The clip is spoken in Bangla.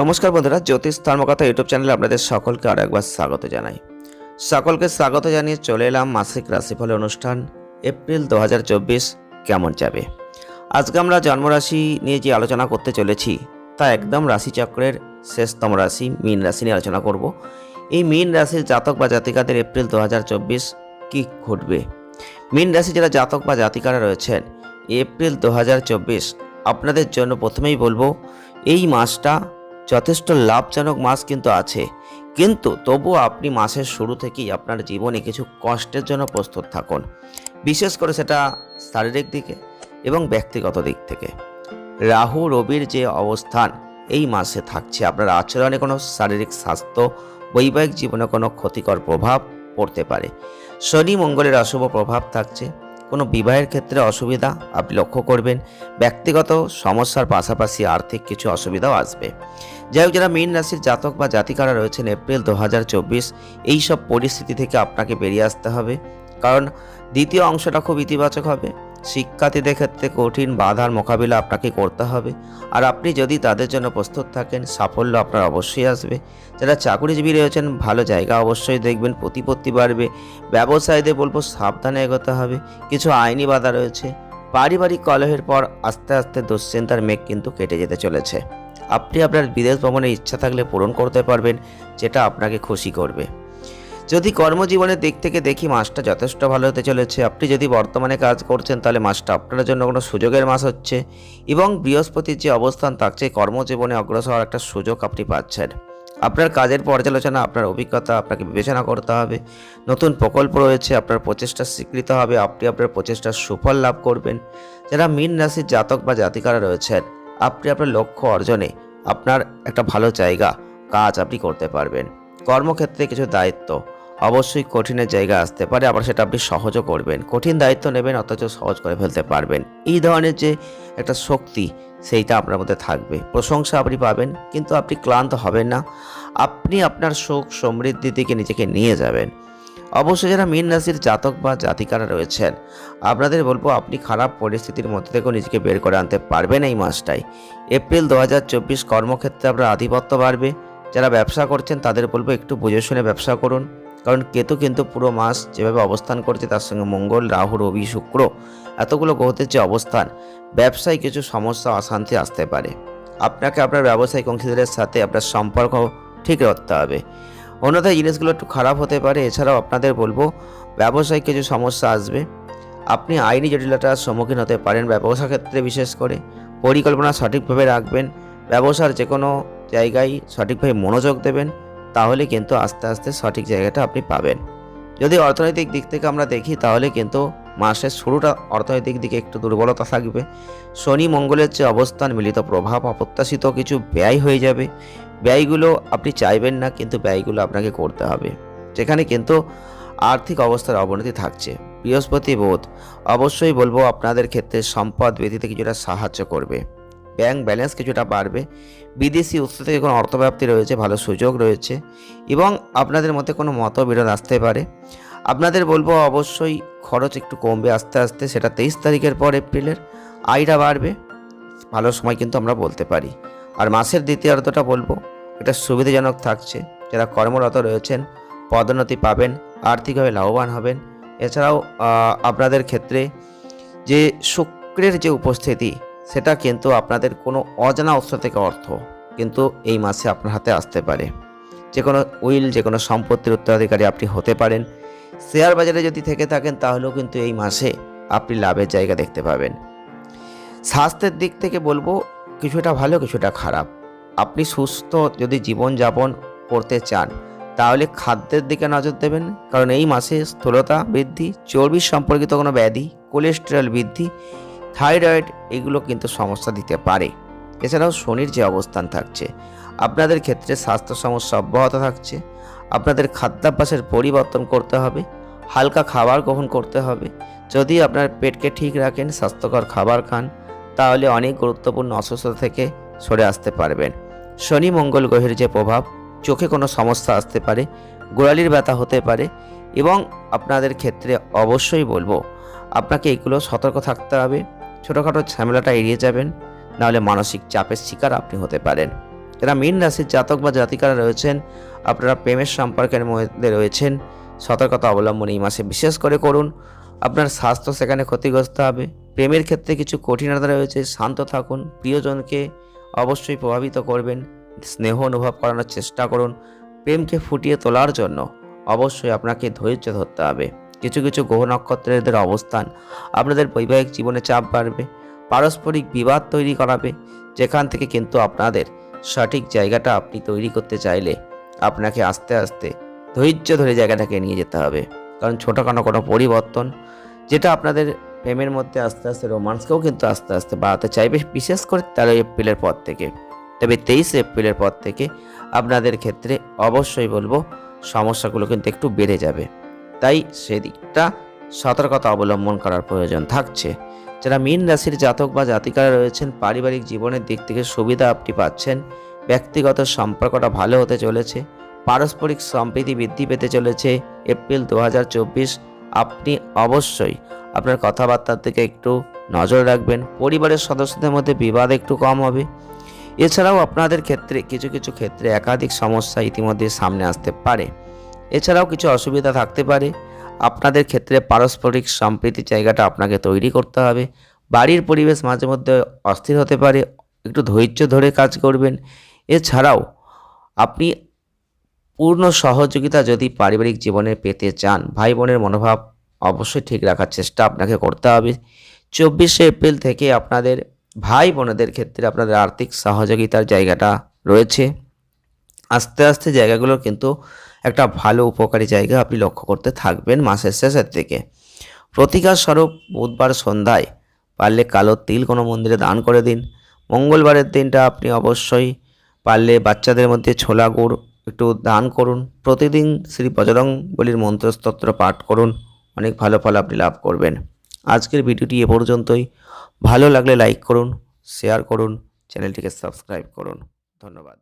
নমস্কার বন্ধুরা, জ্যোতিষ ধর্মকথা ইউটিউব চ্যানেলে আপনাদের সকলকে আরও একবার স্বাগত জানাই। সকলকে স্বাগত জানিয়ে চলে এলাম মাসিক রাশিফল অনুষ্ঠান, এপ্রিল দু হাজার চব্বিশ কেমন যাবে? আজকে আমরা জন্মরাশি নিয়ে যে আলোচনা করতে চলেছি, তা একদম রাশিচক্রের শেষতম রাশি, মীন রাশি নিয়ে আলোচনা করব। এই মীন রাশির জাতক বা জাতিকাদের এপ্রিল দু কি ঘটবে? মীন রাশি যারা জাতক বা জাতিকারা রয়েছেন, এপ্রিল দু হাজার চব্বিশ আপনাদের জন্য প্রথমেই বলব, এই মাসটা যথেষ্ট লাভজনক মাস কিন্তু আছে। কিন্তু তবুও আপনি মাসের শুরু থেকেই আপনার জীবনে কিছু কষ্টের জন্য প্রস্তুত থাকুন। বিশেষ করে সেটা শারীরিক দিকে এবং ব্যক্তিগত দিক থেকে। রাহু, রবির যে অবস্থান, এই মাসে থাকছে। আপনার আচরণে কোনো শারীরিক স্বাস্থ্য, বৈবাহিক জীবনে কোনো ক্ষতিকর প্রভাব পড়তে পারে। শনি, মঙ্গলের অশুভ প্রভাব থাকছে। কোনো বিবাহের ক্ষেত্রে অসুবিধা, আপনি লক্ষ্য করবেন, ব্যক্তিগত সমস্যার পাশাপাশি আর্থিক কিছু অসুবিধাও আসবে। যাই হোক, যারা মীন রাশির জাতক বা জাতিকারা রয়েছেন, এপ্রিল দু হাজার চব্বিশ, এইসব পরিস্থিতি থেকে আপনাকে বেরিয়ে আসতে হবে। কারণ দ্বিতীয় অংশটা খুব ইতিবাচক হবে। শিক্ষার্থীদের ক্ষেত্রে কঠিন বাধার মোকাবিলা আপনাকে করতে হবে। আর আপনি যদি তাদের জন্য প্রস্তুত থাকেন, সাফল্য আপনার অবশ্যই আসবে। যারা চাকুরিজীবী রয়েছেন, ভালো জায়গা অবশ্যই দেখবেন, প্রতিপত্তি বাড়বে। ব্যবসায়ীদের বলব, সাবধানে এগোতে হবে। কিছু আইনি বাধা রয়েছে। পারিবারিক কলহের পর আস্তে আস্তে দুশ্চিন্তার মেঘ কিন্তু কেটে যেতে চলেছে। আপনি আপনার বিদেশ ভ্রমণের ইচ্ছা থাকলে পূরণ করতে পারবেন, যেটা আপনাকে খুশি করবে। যদি কর্মজীবনের দিক থেকে দেখি মাসটা যথেষ্ট ভালো হতে চলেছে, আপনি যদি বর্তমানে কাজ করছেন তাহলে মাসটা আপনার জন্য কোনো সুযোগের মাস হচ্ছে। এবং বৃহস্পতির যে অবস্থান থাকছে কর্মজীবনে অগ্রসর একটা সুযোগ আপনি পাচ্ছেন। আপনার কাজের পর্যালোচনা, আপনার অভিজ্ঞতা, আপনাকে বিবেচনা করতে হবে। নতুন প্রকল্প রয়েছে, আপনার প্রচেষ্টা স্বীকৃত হবে, আপনি আপনার প্রচেষ্টার সুফল লাভ করবেন। যারা মীন রাশির জাতক বা জাতিকারা রয়েছেন, আপনি আপনার লক্ষ্য অর্জনে আপনার একটা ভালো জায়গা, কাজ আপনি করতে পারবেন। কর্মক্ষেত্রে কিছু দায়িত্ব অবশ্যই কঠিনের জায়গা আসতে পারে, আবার সেটা আপনি সহজও করবেন। কঠিন দায়িত্ব নেবেন, অথচ সহজ করে ফেলতে পারবেন। এই ধরনের যে একটা শক্তি, সেইটা আপনার মধ্যে থাকবে। প্রশংসা আপনি পাবেন, কিন্তু আপনি ক্লান্ত হবেন না। আপনি আপনার সুখ সমৃদ্ধির দিকে নিজেকে নিয়ে যাবেন। অবশ্যই যারা মীন রাশির জাতক বা জাতিকারা রয়েছেন, আপনাদের বলব আপনি খারাপ পরিস্থিতির মধ্যে থেকেও নিজেকে বের করে আনতে পারবেন এই মাসটাই এপ্রিল দু হাজার চব্বিশ কর্মক্ষেত্রে আপনার আধিপত্য বাড়বে। যারা ব্যবসা করছেন, তাদের বলব একটু বুঝে শুনে ব্যবসা করুন। কারণ কেতু কিন্তু পুরো মাস যেভাবে অবস্থান করছে তার সঙ্গে মঙ্গল, রাহু, রবি, শুক্র এতগুলো গ্রহদের যে অবস্থান, ব্যবসায় কিছু সমস্যা, অশান্তি আসতে পারে। আপনাকে আপনার ব্যবসায়িক অংশীদারের সাথে আপনার সম্পর্ক ঠিক রাখতে হবে। অন্যথায় জিনিসগুলো একটু খারাপ হতে পারে, এছাড়াও আপনাদের বলব ব্যবসায় কিছু সমস্যা আসবে। আপনি আইনি জটিলতার সম্মুখীন হতে পারেন ব্যবসা ক্ষেত্রে বিশেষ করে, পরিকল্পনা সঠিকভাবে রাখবেন, ব্যবসার যে কোনো জায়গায় সঠিকভাবে মনোযোগ দেবেন তাহলে কিন্তু আস্তে আস্তে সঠিক জায়গাটা আপনি পাবেন। যদি অর্থনৈতিক দিক থেকে আমরা দেখি, তাহলে কিন্তু মাসের শুরুটা অর্থনৈতিক দিকে একটু দুর্বলতা থাকবে। শনি মঙ্গলের যে অবস্থান, মিলিত প্রভাব, অপ্রত্যাশিত কিছু ব্যয় হয়ে যাবে। ব্যয়গুলো আপনি চাইবেন না, কিন্তু ব্যয়গুলো আপনাকে করতে হবে। যেখানে কিন্তু আর্থিক অবস্থার অবনতি থাকছে। বৃহস্পতি বোধ, অবশ্যই বলব আপনাদের ক্ষেত্রে সম্পদ ব্যতীতে কিছুটা সাহায্য করবে। ব্যাংক ব্যালেন্স কিছুটা বাড়বে। বিদেশি উৎস থেকে কোনো অর্থব্যাপ্তি রয়েছে, ভালো সুযোগ রয়েছে এবং আপনাদের মধ্যে কোনো মতবিরোধ আসতে পারে। আপনাদের বলব অবশ্যই খরচ একটু কমবে আস্তে আস্তে, সেটা তেইশ তারিখের পর এপ্রিলের আয়টা বাড়বে। ভালো সময় কিন্তু আমরা বলতে পারি। আর মাসের দ্বিতীয়ার্ধটা বলব, এটা সুবিধাজনক থাকছে। যারা কর্মরত রয়েছেন, পদোন্নতি পাবেন, আর্থিকভাবে লাভবান হবেন। এছাড়াও আপনাদের ক্ষেত্রে যে শুক্রের যে উপস্থিতি সেটা কিন্তু আপনাদের কোনো অজানা উৎস থেকে অর্থ, কিন্তু এই মাসে আপনার হাতে আসতে পারে। যে কোনো উইল, যে কোনো সম্পত্তির উত্তরাধিকারী আপনি হতে পারেন। শেয়ার বাজারে যদি থেকে থাকেন, তাহলেও কিন্তু এই মাসে আপনি লাভের জায়গা দেখতে পাবেন। স্বাস্থ্যের দিক থেকে বলব, কিছুটা ভালো, কিছুটা খারাপ। আপনি সুস্থ যদি জীবনযাপন করতে চান, তাহলে খাদ্যের দিকে নজর দেবেন, কারণ এই মাসে স্থূলতা বৃদ্ধি চর্বি সম্পর্কিত কোনো ব্যাধি, কোলেস্টেরল বৃদ্ধি থাইরয়েড এগুলো কিন্তু সমস্যা দিতে পারে। এছাড়াও শনির যে অবস্থান থাকছে, আপনাদের ক্ষেত্রে স্বাস্থ্য সমস্যা অব্যাহত থাকছে, আপনাদের খাদ্যাভ্যাসের পরিবর্তন করতে হবে, হালকা খাবার গ্রহণ করতে হবে। যদি আপনার পেটকে ঠিক রাখেন, স্বাস্থ্যকর খাবার খান, তাহলে অনেক গুরুত্বপূর্ণ অসুস্থতা থেকে সরে আসতে পারবেন। শনি মঙ্গল গ্রহের যে প্রভাব, চোখে কোনো সমস্যা আসতে পারে, গোড়ালির ব্যথা হতে পারে এবং আপনাদের ক্ষেত্রে অবশ্যই বলব, আপনাকে এগুলো সতর্ক থাকতে হবে। ছোটোখাটো ঝামেলাটা এড়িয়ে যাবেন, নাহলে মানসিক চাপের শিকার আপনি হতে পারেন। যারা মীন রাশির জাতক বা জাতিকারা রয়েছেন, আপনারা প্রেমের সম্পর্কের মধ্যে রয়েছেন, সতর্কতা অবলম্বন এই মাসে বিশেষ করে করুন। আপনার স্বাস্থ্য সেখানে ক্ষতিগ্রস্ত হবে। প্রেমের ক্ষেত্রে কিছু কঠিনতা রয়েছে, শান্ত থাকুন, প্রিয়জনকে অবশ্যই প্রভাবিত করবেন। স্নেহ অনুভব করানোর চেষ্টা করুন, প্রেমকে ফুটিয়ে তোলার জন্য অবশ্যই আপনাকে ধৈর্য ধরতে হবে। কিছু কিছু গ্রহ নক্ষত্রের অবস্থান, আপনাদের বৈবাহিক জীবনে চাপ বাড়বে, পারস্পরিক বিবাদ তৈরি করাবে, যেখান থেকে কিন্তু আপনাদের সঠিক জায়গাটা আপনি তৈরি করতে চাইলে আপনাকে আস্তে আস্তে ধৈর্য ধরে জায়গাটাকে নিয়ে যেতে হবে। কারণ ছোটোখাটো কোনো পরিবর্তন যেটা আপনাদের প্রেমের মধ্যে আস্তে আস্তে রোমান্সকেও কিন্তু আস্তে আস্তে বাড়াতে চাইবে, বিশেষ করে তেরোই এপ্রিলের পর থেকে। তবে তেইশে এপ্রিলের পর থেকে আপনাদের ক্ষেত্রে অবশ্যই বলব, সমস্যাগুলো কিন্তু একটু বেড়ে যাবে। তাই সেদিকটা সতর্কতা অবলম্বন করার প্রয়োজন থাকছে। যারা মীন রাশির জাতক বা জাতিকারা রয়েছেন, পারিবারিক জীবনের দিক থেকে সুবিধা আপনি পাচ্ছেন। ব্যক্তিগত সম্পর্কটা ভালো হতে চলেছে। পারস্পরিক সম্প্রীতি বৃদ্ধি পেতে চলেছে। এপ্রিল দু হাজার চব্বিশ, আপনি অবশ্যই আপনার কথাবার্তার দিকে একটু নজর রাখবেন। পরিবারের সদস্যদের মধ্যে বিবাদ একটু কম হবে। এছাড়াও আপনাদের ক্ষেত্রে, কিছু কিছু ক্ষেত্রে একাধিক সমস্যা ইতিমধ্যে সামনে আসতে পারে। এছাড়াও কিছু অসুবিধা থাকতে পারে। আপনাদের ক্ষেত্রে পারস্পরিক সম্প্রীতির জায়গাটা আপনাকে তৈরি করতে হবে। বাড়ির পরিবেশ মাঝে মধ্যে অস্থির হতে পারে, একটু ধৈর্য ধরে কাজ করবেন। এছাড়াও আপনি পূর্ণ সহযোগিতা যদি পারিবারিক জীবনে পেতে চান ভাই বোনের মনোভাব অবশ্যই ঠিক রাখার চেষ্টা আপনাকে করতে হবে। চব্বিশে এপ্রিল থেকে আপনাদের ভাই বোনেদের ক্ষেত্রে আপনাদের আর্থিক সহযোগিতার জায়গাটা রয়েছে। আস্তে আস্তে জায়গাগুলো কিন্তু একটা ভালো উপকারী জায়গা আপনি লক্ষ্য করতে থাকবেন মাসের শেষের থেকে প্রতিকার স্বরূপ বুধবার সন্ধ্যায় পারলে কালো তিল কোনো মন্দিরে দান করে দিন। মঙ্গলবারের দিনটা আপনি অবশ্যই পারলে বাচ্চাদের মধ্যে ছোলা গুড় একটু দান করুন। প্রতিদিন শ্রী বজরং বলির মন্ত্রস্তোত্র পাঠ করুন। অনেক ভালো ফল আপনি লাভ করবেন। আজকের ভিডিওটি এ পর্যন্তই। ভালো লাগলে লাইক করুন, শেয়ার করুন, চ্যানেলটিকে সাবস্ক্রাইব করুন। ধন্যবাদ।